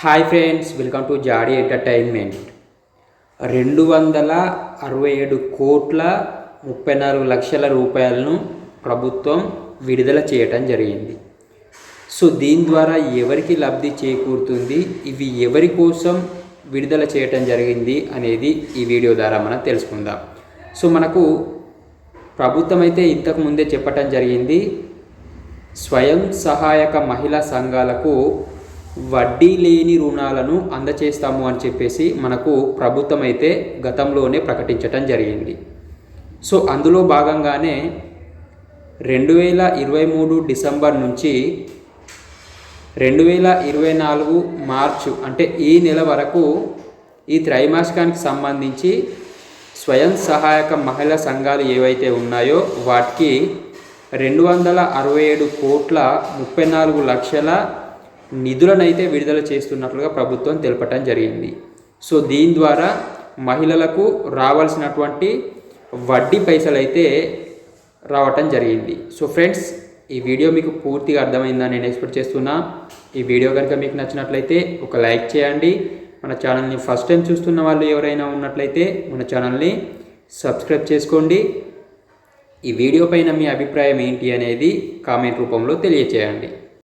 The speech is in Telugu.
Hi friends welcome to Jadi entertainment. రెండు వందల అరవై ఏడు కోట్ల ముప్పై నాలుగు లక్షల రూపాయలను ప్రభుత్వం విడుదల చేయటం జరిగింది. సో దీని ద్వారా ఎవరికి లబ్ధి చేకూరుతుంది ఇవి ఎవరి కోసం విడుదల చేయటం జరిగింది అనేది ఈ వీడియో ద్వారా మనం తెలుసుకుందాం. సో మనకు ప్రభుత్వం అయితే ఇంతకు ముందే చెప్పటం జరిగింది స్వయం సహాయక మహిళా సంఘాలకు వడ్డీ లేని రుణాలను అందచేస్తాము అని చెప్పేసి మనకు ప్రభుత్వం అయితే గతంలోనే ప్రకటించటం జరిగింది. సో అందులో భాగంగానే రెండు వేల ఇరవై మూడు డిసెంబర్ నుంచి రెండు వేల ఇరవై నాలుగు మార్చు అంటే ఈ నెల వరకు ఈ త్రైమాసికానికి సంబంధించి స్వయం సహాయక మహిళా సంఘాలు ఏవైతే ఉన్నాయో వాటికి రెండు వందల అరవై ఏడు కోట్ల ముప్పై నాలుగు లక్షల నిధులనైతే విడుదల చేస్తున్నట్లుగా ప్రభుత్వం తెలపటం జరిగింది. సో దీని ద్వారా మహిళలకు రావాల్సినటువంటి వడ్డీ పైసలు అయితే రావటం జరిగింది. సో ఫ్రెండ్స్ ఈ వీడియో మీకు పూర్తిగా అర్థమైందని నేను ఎక్స్పెక్ట్ చేస్తున్నా. ఈ వీడియో కనుక మీకు నచ్చినట్లయితే ఒక లైక్ చేయండి. మన ఛానల్ని ఫస్ట్ టైం చూస్తున్న వాళ్ళు ఎవరైనా ఉన్నట్లయితే మన ఛానల్ని సబ్స్క్రైబ్ చేసుకోండి. ఈ వీడియో పైన మీ అభిప్రాయం ఏంటి అనేది కామెంట్ రూపంలో తెలియచేయండి.